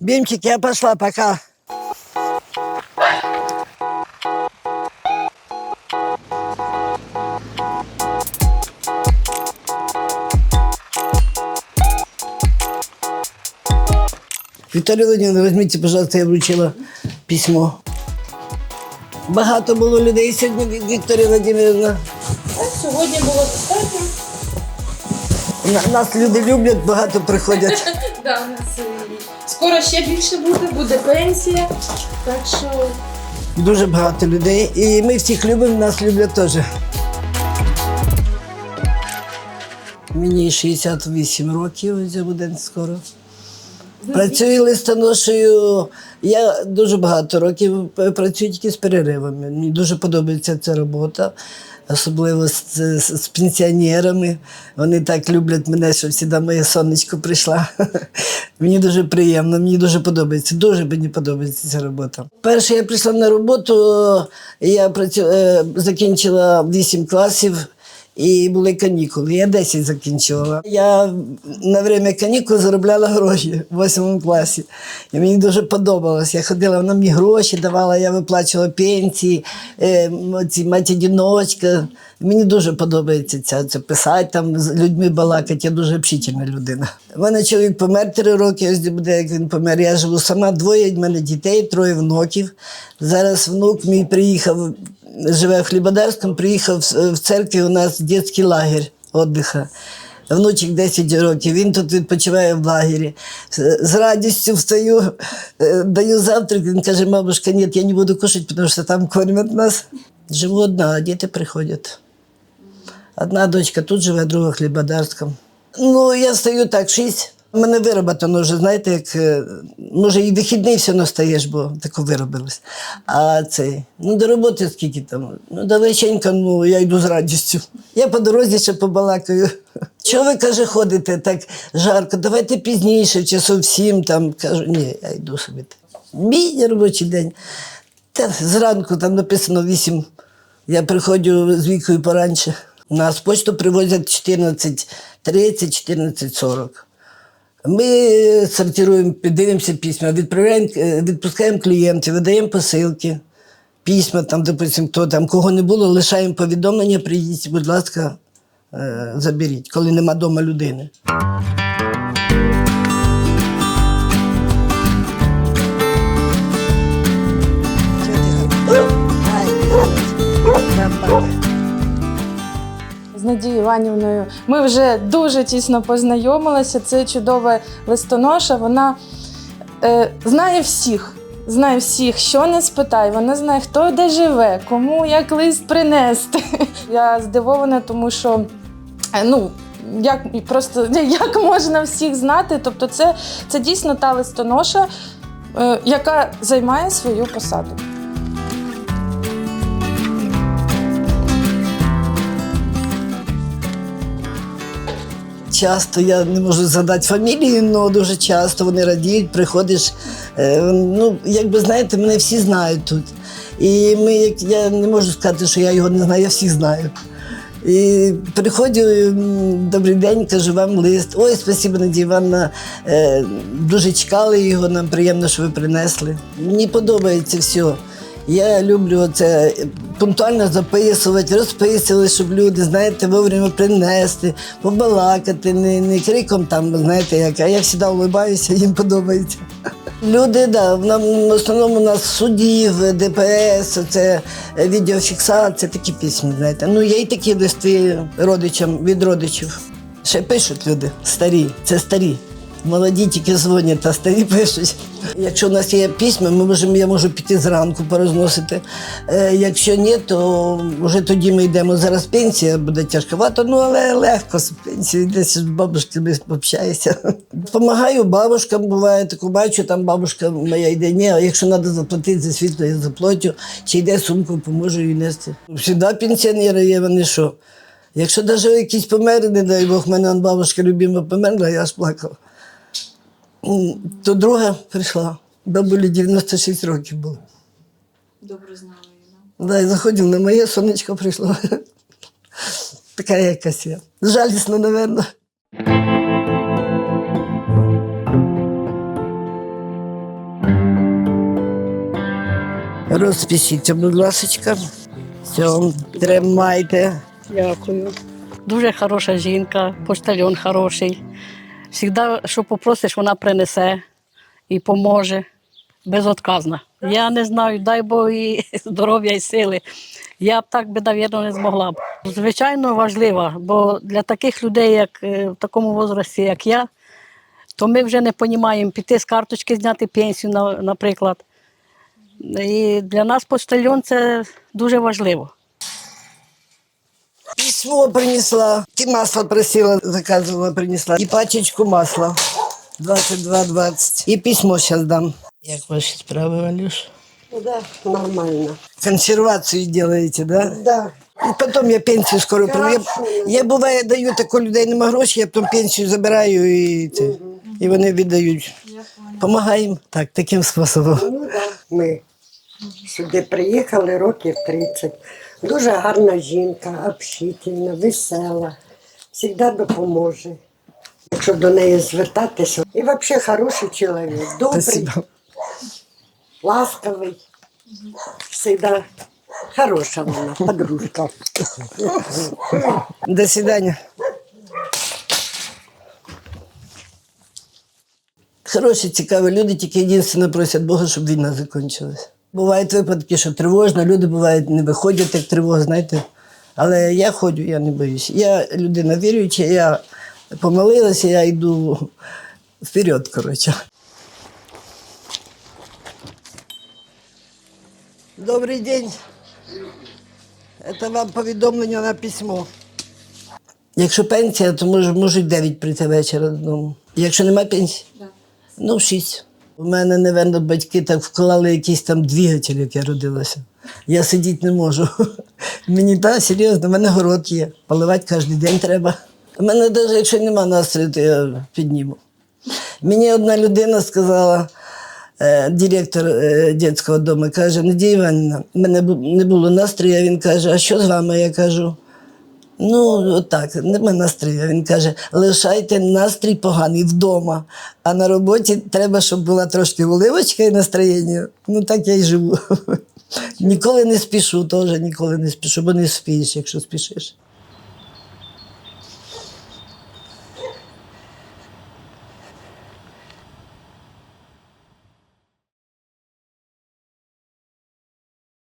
Бимчик, я пошла, пока. Віталій Володимировна, візьміть, пожалуйста, я вручила письмо. Багато було людей сьогодні, Вікторія Володимировна. Сьогодні було достатньо. На- Нас люди люблять, багато приходять. Да, у нас е, скоро ще більше буде, буде пенсія. Так що Дуже багато людей. І ми всіх любимо, нас люблять теж. Мені 68 років, вже буде скоро. Працюю листоношею. Я дуже багато років працюю тільки з переривами. Мені дуже подобається ця робота, особливо з, з, пенсіонерами. Вони так люблять мене, що завжди моє сонечко прийшла. мені дуже приємно, мені дуже подобається. Дуже мені подобається ця робота. Перше я прийшла на роботу, я працю, е, закінчила 8 класів. І були канікули. Я 10 закінчила. Я на время канікул заробляла гроші в 8 класі. І мені дуже подобалось. Я ходила, вона мені гроші давала, я виплачувала пенсії, е, ці мать одіночка. Мені дуже подобається ця, це писати там з людьми балакати. Я дуже общительна людина. У мене чоловік помер три роки, ось буде, як він помер. Я живу сама, двоє в мене дітей, троє внуків. Зараз внук мій приїхав живе в Хлібодарському, приїхав в- церкві у нас дитячий лагерь віддиха. Внучик 10 років, він тут відпочиває в лагері. З- З радістю встаю, е, даю завтрак. Він каже, бабушка, ні, я не буду кушати, тому що там кормять нас. Живу одна, а діти приходять. Одна дочка тут живе, друга в Хлібодарському. Ну, я встаю так, шість. Мене вироботано вже, знаєте, як е, може і вихідний все одно стаєш, бо тако виробилось. А цей, ну до роботи скільки там? Ну, далеченько, ну я йду з радістю. Я по дорозі ще побалакаю. Чого ви каже, ходите так жарко? Давайте пізніше, часов сім там. Кажу, ні, я йду собі. Мій робочий день. Та зранку там написано 8. Я приходжу з вікою поранше. Нас почту привозять 14.30, 14.40. Ми сортуємо, дивимося письма, відправляємо, е, відпускаємо клієнтів, видаємо посилки, письма, там, допустим, хто там, кого не було, лишаємо повідомлення, приїдьте, будь ласка, е, заберіть, коли нема вдома людини. З Надією Іванівною ми вже дуже тісно познайомилися. Це чудова листоноша. Вона е, знає всіх. Знає всіх, що не спитай. Вона знає, хто де живе, кому як лист принести. Я здивована, тому що е, ну. Як просто як можна всіх знати? Тобто, це, це дійсно та листоноша, е, яка займає свою посаду. Часто я не можу згадати фамілію, але дуже часто вони радіють, приходиш. е, Ну, якби знаєте, мене всі знають тут. І ми, як я не можу сказати, що я його не знаю, я всіх знаю. І приходжу, добрий день, кажу вам лист. Ой, спасибо, Надія Івановна. Е, дуже чекали його, нам приємно, що ви принесли. Мені подобається все. Я люблю це пунктуально записувати, розписувати, щоб люди, знаєте, вовремя принести, побалакати, не, не криком там, знаєте, як, а я завжди улибаюся, їм подобається. Люди, да, нам в основному у нас судів, ДПС, це відеофіксація, такі пісні, знаєте. Ну, є і такі листи родичам від родичів. Ще пишуть люди, старі, це старі. Молоді тільки дзвонять, а старі пишуть. Якщо у нас є письма, ми можемо, я можу піти зранку порозносити. Е, якщо ні, то вже тоді ми йдемо. Зараз пенсія буде тяжковато, ну але легко з пенсією, десь з бабушками общаюся. Допомагаю бабушкам, буває таку бачу, там бабушка моя йде, ні, а якщо треба заплатити за світло, я заплатю, чи йде сумку, поможу їй нести. Всіда пенсіонери є, вони що? Якщо навіть якісь помер, не дай Бог, в мене бабушка любима померла, я аж плакала. То друга прийшла, бабулі 96 років було. Добре знала її, да? Да, заходив на моє сонечко прийшло. Така якась я. Жалісно, напевно. Розпишіться, будь ласка, Все, тримайте. Дякую. Дуже хороша жінка, поштальон хороший. Всігда, що попросиш, вона принесе і поможе. Безотказна. Я не знаю, дай Бог і здоров'я і сили. Я б так би, навірно, не змогла б. Звичайно, важлива, бо для таких людей, як е, в такому возрасті, як я, то ми вже не розуміємо піти з карточки, зняти пенсію, наприклад. І для нас поштальон це дуже важливо. Письмо принесла. И масло просила, заказывала, принесла. И пачечку масла. 22,20. И письмо сейчас дам. Як ваші справи, Валюш? Да, нормально. Консервацию делаете, да? Да. І потім я пенсію скоро прийму. Я, я буває даю тако людей нема грошей, я потім пенсію забираю і, це, і вони віддають. Помагаємо так, таким способом. Ну да. Ми сюди приїхали років 30. Дуже гарна жінка, общительна, весела, завжди допоможе. Якщо до неї звертатися. І взагалі хороший чоловік, добрий, ласковий. Завжди хороша вона, подружка. До свидания. Хороші, цікаві люди, тільки єдине просять Бога, щоб війна закінчилась. Бувають випадки, що тривожно, люди бувають не виходять як тривога, знаєте. Але я ходжу, я не боюсь. Я людина віруюча, я помолилася, я йду вперед, коротше. Добрий день. Це вам повідомлення на письмо. Якщо пенсія, то може, можуть 9 прийти вечора додому. Якщо немає пенсії, ну 6. У мене, напевно, батьки так вклали якийсь там двигатель, як я родилася. Я сидіти не можу. Мені так серйозно, в мене город є. Поливати кожен день треба. У мене навіть якщо немає настрою, то я підніму. Мені одна людина сказала, е, директор е, дитячого дому, каже, Надія Іванівна, в мене не було настрою, він каже, а що з вами? Я кажу, ну, так, нема настрою. Він каже, лишайте настрій поганий вдома, а на роботі треба, щоб була трошки уливочка і настроєння. Ну так я й живу. Ніколи не спішу, теж ніколи не спішу, бо не спіш, якщо спішиш.